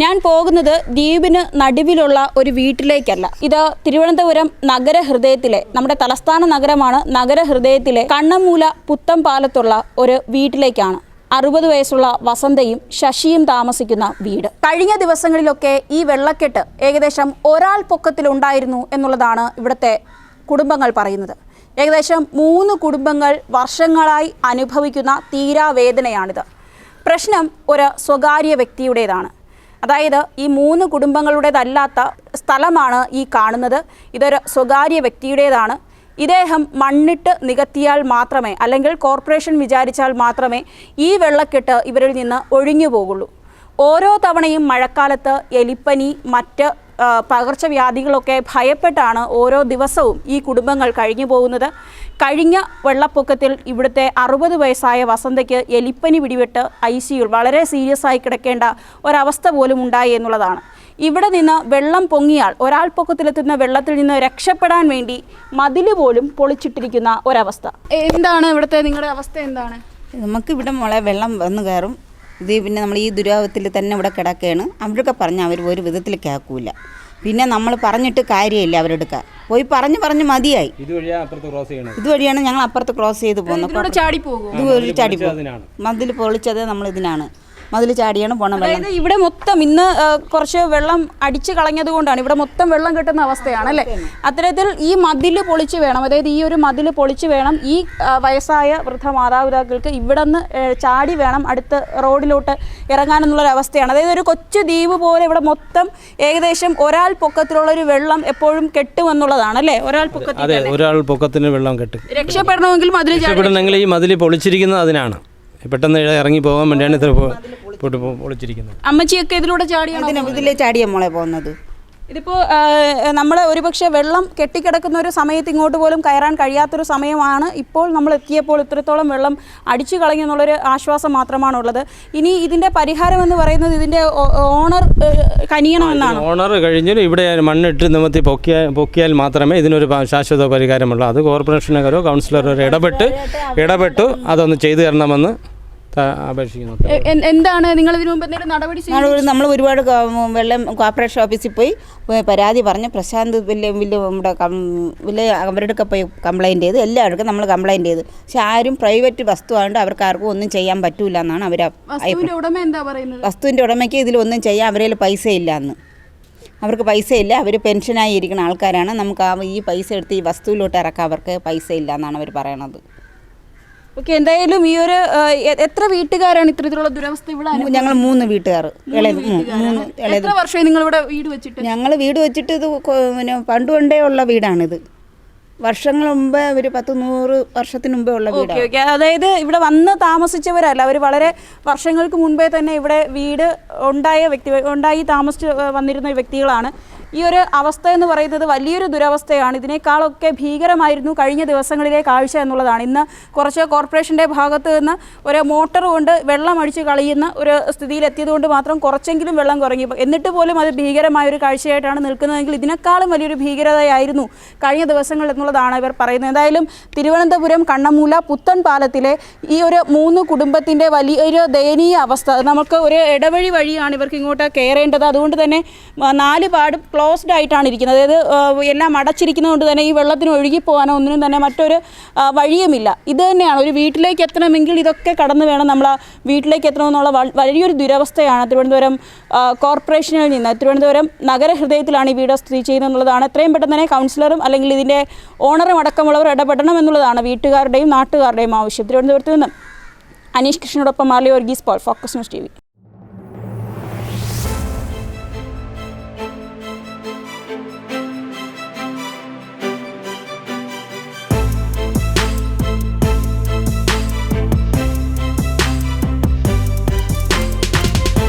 ഞാൻ പോകുന്നത് ദ്വീപിന് നടുവിലുള്ള ഒരു വീട്ടിലേക്കല്ല. ഇത് തിരുവനന്തപുരം നഗരഹൃദയത്തിലെ നമ്മുടെ തലസ്ഥാന നഗരമാണ് നഗരഹൃദയത്തിലെ കണ്ണമൂല പുത്തംപാലത്തുള്ള ഒരു വീട്ടിലേക്കാണ്. അറുപത് വയസ്സുള്ള വസന്തയും ശശിയും താമസിക്കുന്ന വീട്. കഴിഞ്ഞ ദിവസങ്ങളിലൊക്കെ ഈ വെള്ളക്കെട്ട് ഏകദേശം ഒരാൾ പൊക്കത്തിലുണ്ടായിരുന്നു എന്നുള്ളതാണ് ഇവിടുത്തെ കുടുംബങ്ങൾ പറയുന്നത്. ഏകദേശം മൂന്ന് കുടുംബങ്ങൾ വർഷങ്ങളായി അനുഭവിക്കുന്ന തീരാവേദനയാണിത്. പ്രശ്നം ഒരു സ്വകാര്യ വ്യക്തിയുടേതാണ്. അതായത് ഈ മൂന്ന് കുടുംബങ്ങളുടേതല്ലാത്ത സ്ഥലമാണ് ഈ കാണുന്നത്. ഇതൊരു സ്വകാര്യ വ്യക്തിയുടേതാണ്. ഇദ്ദേഹം മണ്ണിട്ട് നികത്തിയാൽ മാത്രമേ അല്ലെങ്കിൽ കോർപ്പറേഷൻ വിചാരിച്ചാൽ മാത്രമേ ഈ വെള്ളക്കെട്ട് ഇവരിൽ നിന്ന് ഒഴിഞ്ഞു പോകുള്ളൂ. ഓരോ തവണയും മഴക്കാലത്ത് എലിപ്പനി മറ്റ് പകർച്ചവ്യാധികളൊക്കെ ഭയപ്പെട്ടാണ് ഓരോ ദിവസവും ഈ കുടുംബങ്ങൾ കഴിഞ്ഞു പോകുന്നത്. കഴിഞ്ഞ വെള്ളപ്പൊക്കത്തിൽ ഇവിടുത്തെ അറുപത് വയസ്സായ വസന്തയ്ക്ക് എലിപ്പനി പിടിപെട്ട് ഐ സിയുൽ വളരെ സീരിയസ് ആയി കിടക്കേണ്ട ഒരവസ്ഥ പോലും ഉണ്ടായി എന്നുള്ളതാണ്. ഇവിടെ നിന്ന് വെള്ളം പൊങ്ങിയാൽ ഒരാൾ പൊക്കത്തിലെത്തുന്ന വെള്ളത്തിൽ നിന്ന് രക്ഷപ്പെടാൻ വേണ്ടി മതിൽ പോലും പൊളിച്ചിട്ടിരിക്കുന്ന ഒരവസ്ഥ. എന്താണ് ഇവിടുത്തെ നിങ്ങളുടെ അവസ്ഥ എന്താണ്? നമുക്ക് ഇവിടെ മോളെ വെള്ളം വന്നു കയറും. ഇത് പിന്നെ നമ്മൾ ഈ ദുരാവത്തിൽ തന്നെ ഇവിടെ കിടക്കുകയാണ്. അവരൊക്കെ പറഞ്ഞാൽ അവർ ഒരു വിധത്തിൽ കേൾക്കൂല. പിന്നെ നമ്മൾ പറഞ്ഞിട്ട് കാര്യമില്ല അവരെടുക്ക പോയി പറഞ്ഞു പറഞ്ഞു മതിയായി. ഇതുവഴിയാണ് ഞങ്ങൾ അപ്പുറത്ത് ക്രോസ് ചെയ്ത് പോകുന്നത്. ഇതിലൂടെ ചാടി പോകും? ഇത് ഒരു ചാടി പോകും. മതിൽ പൊളിച്ചത് നമ്മൾ ഇതിനാണ്. മതിൽ ചാടിയാണ് പോണം വെള്ളം. അതായത് ഇവിടെ മൊത്തം ഇന്ന് കുറച്ച് വെള്ളം അടിച്ചു കളഞ്ഞത് കൊണ്ടാണ്. ഇവിടെ മൊത്തം വെള്ളം കിട്ടുന്ന അവസ്ഥയാണ് അല്ലേ? അത്തരത്തിൽ ഈ മതിൽ പൊളിച്ച് വേണം. അതായത് ഈ ഒരു മതിൽ പൊളിച്ച് വേണം ഈ വയസ്സായ വൃദ്ധ മാതാപിതാക്കൾക്ക് ഇവിടെ നിന്ന് ചാടി വേണം അടുത്ത റോഡിലോട്ട് ഇറങ്ങാനെന്നുള്ളൊരു അവസ്ഥയാണ്. അതായത് ഒരു കൊച്ചു ദ്വീപ് പോലെ ഇവിടെ മൊത്തം ഏകദേശം ഒരാൾ പൊക്കത്തിലുള്ള ഒരു വെള്ളം എപ്പോഴും കെട്ടുമെന്നുള്ളതാണ് അല്ലേ? ഒരാൾ പൊക്കത്തിൽ ഒരാൾ പൊക്കത്തിന് വെള്ളം കെട്ടും. രക്ഷപ്പെടണമെങ്കിൽ മതിൽ ചാടി. രക്ഷപ്പെടണമെങ്കിൽ ഈ മതിൽ പൊളിച്ചിരിക്കുന്നത് അതിനാണ്. പെട്ടെന്ന് ഇറങ്ങി പോകാൻ വേണ്ടിയാണ് ഇത്ര പൊ- പൊട്ടി പൊളിച്ചിരിക്കുന്നത്. അമ്മച്ചിയൊക്കെ ഇതിലൂടെ ചാടിയാണ് ഇതിലെ ചാടിയ മോളെ പോകുന്നത്. ഇതിപ്പോൾ നമ്മൾ ഒരുപക്ഷെ വെള്ളം കെട്ടിക്കിടക്കുന്ന ഒരു സമയത്ത് ഇങ്ങോട്ട് പോലും കയറാൻ കഴിയാത്തൊരു സമയമാണ്. ഇപ്പോൾ നമ്മൾ എത്തിയപ്പോൾ ഇത്രത്തോളം വെള്ളം അടിച്ചു കളഞ്ഞു എന്നുള്ളൊരു ആശ്വാസം മാത്രമാണുള്ളത്. ഇനി ഇതിന്റെ പരിഹാരം എന്ന് പറയുന്നത് ഇതിന്റെ ഓണർ കനിയണമെന്നാണ് ഓണർ കഴിഞ്ഞു ഇവിടെ മണ്ണിട്ട് നിമത്തി പൊക്കിയാൽ പൊക്കിയാൽ മാത്രമേ ഇതിനൊരു ശാശ്വത പരിഹാരമുള്ളൂ. അത് കോർപ്പറേഷനുകാരോ കൗൺസിലറോ ഇടപെട്ട് ഇടപെട്ടു അതൊന്ന് ചെയ്തു തരണമെന്ന് ത- അപേക്ഷിക്കുന്നു എ- എ- എന്താണ് നിങ്ങൾ ഇതിനു മുമ്പ് എന്തെങ്കിലും നടപടി നമ്മൾ ഒരുപാട് വെള്ളം കോർപ്പറേഷൻ ഓഫീസിൽ പോയി പരാതി പറഞ്ഞ്. പ്രശാന്ത് വലിയ വലിയ നമ്മുടെ വലിയ അവരുടെയൊക്കെ പോയി കംപ്ലൈന്റ് ചെയ്ത്. എല്ലാവർക്കും നമ്മൾ കംപ്ലൈന്റ് ചെയ്ത്. പക്ഷെ ആരും പ്രൈവറ്റ് വസ്തു ആയതുകൊണ്ട് അവർക്ക് ആർക്കും ഒന്നും ചെയ്യാൻ പറ്റൂല എന്നാണ് അവർ വസ്തുവിന്റെ ഉടമ എന്താ പറയുന്നത്? വസ്തുവിന്റെ ഉടമയ്ക്ക് ഇതിലൊന്നും ചെയ്യാൻ അവരിൽ പൈസ ഇല്ല എന്ന്. അവർക്ക് പൈസ ഇല്ല. അവർ പെൻഷനായി ഇരിക്കുന്ന ആൾക്കാരാണ്. നമുക്ക് ആ ഈ പൈസ എടുത്ത് ഈ വസ്തുവിലോട്ട് ഇറക്കാൻ അവർക്ക് പൈസ ഇല്ല എന്നാണ് അവർ പറയണത്. ഓക്കെ എന്തായാലും ഈ ഒരു എത്ര വീട്ടുകാരാണ് ഇത്തരത്തിലുള്ള ദുരവസ്ഥ ഇവിടെ? ഞങ്ങൾ മൂന്ന് വീട്ടുകാർ എത്ര വർഷമായി നിങ്ങൾ ഇവിടെ വീട് വെച്ചിട്ട്? ഞങ്ങൾ വീട് വെച്ചിട്ട് ഇത് പിന്നെ പണ്ട് കൊണ്ടേ ഉള്ള വീടാണിത്. വർഷങ്ങൾ മുമ്പ് ഒരു പത്ത് നൂറ് വർഷത്തിന് മുമ്പേ ഉള്ള വീട് അതായത് ഇവിടെ വന്ന് താമസിച്ചവരല്ല അവർ വളരെ വർഷങ്ങൾക്ക് മുൻപേ തന്നെ ഇവിടെ വീട് ഉണ്ടായ വ്യക്തി ഉണ്ടായി താമസിച്ച് വന്നിരുന്ന വ്യക്തികളാണ്. ഈ ഒരു അവസ്ഥ എന്ന് പറയുന്നത് വലിയൊരു ദുരവസ്ഥയാണ്. ഇതിനേക്കാളൊക്കെ ഭീകരമായിരുന്നു കഴിഞ്ഞ ദിവസങ്ങളിലെ കാഴ്ച എന്നുള്ളതാണ്. ഇന്ന് കുറച്ച് കോർപ്പറേഷന്റെ ഭാഗത്ത് നിന്ന് ഒരു മോട്ടർ കൊണ്ട് വെള്ളം അടിച്ച് കളയുന്ന ഒരു സ്ഥിതിയിലെത്തിയതുകൊണ്ട് മാത്രം കുറച്ചെങ്കിലും വെള്ളം കുറഞ്ഞു. എന്നിട്ട് പോലും അത് ഭീകരമായ ഒരു കാഴ്ചയായിട്ടാണ് നിൽക്കുന്നതെങ്കിൽ ഇതിനേക്കാളും വലിയൊരു ഭീകരതയായിരുന്നു കഴിഞ്ഞ ദിവസങ്ങൾ എന്നുള്ളതാണ് ഇവർ പറയുന്നത്. എന്തായാലും തിരുവനന്തപുരം കണ്ണമൂല പുത്തൻ പാലത്തിലെ ഈ ഒരു മൂന്ന് കുടുംബത്തിന്റെ വലിയൊരു ദയനീയ അവസ്ഥ. നമുക്ക് ഒരു ഇടവഴി വഴിയാണ് ഇവർക്ക് ഇങ്ങോട്ട് കയറേണ്ടത്. അതുകൊണ്ട് തന്നെ നാല് പാടും ക്ലോസ്ഡ് ആയിട്ടാണ് ഇരിക്കുന്നത്. അതായത് എല്ലാം അടച്ചിരിക്കുന്നത് കൊണ്ട് തന്നെ ഈ വെള്ളത്തിന് ഒഴുകി പോകാനോ ഒന്നിനും തന്നെ മറ്റൊരു വഴിയുമില്ല. ഇത് തന്നെയാണ്. ഒരു വീട്ടിലേക്ക് എത്തണമെങ്കിൽ ഇതൊക്കെ കടന്നു വേണം നമ്മൾ വീട്ടിലേക്ക് എത്തണമെന്നുള്ള വലിയൊരു ദുരവസ്ഥയാണ് തിരുവനന്തപുരം കോർപ്പറേഷനിൽ നിന്ന്. തിരുവനന്തപുരം നഗരഹൃദയത്തിലാണ് ഈ വീട് സ്ഥിതി ചെയ്യുന്നത് എന്നുള്ളതാണ് എത്രയും പെട്ടെന്ന് തന്നെ കൗൺസിലറും അല്ലെങ്കിൽ ഇതിന്റെ ഓണറും അടക്കമുള്ളവർ ഇടപെടണം എന്നുള്ളതാണ് വീട്ടുകാരുടെയും നാട്ടുകാരുടെയും ആവശ്യം. തിരുവനന്തപുരത്ത് നിന്ന് അനീഷ് കൃഷ്ണനോടൊപ്പം Marly Varghese Paul focus news T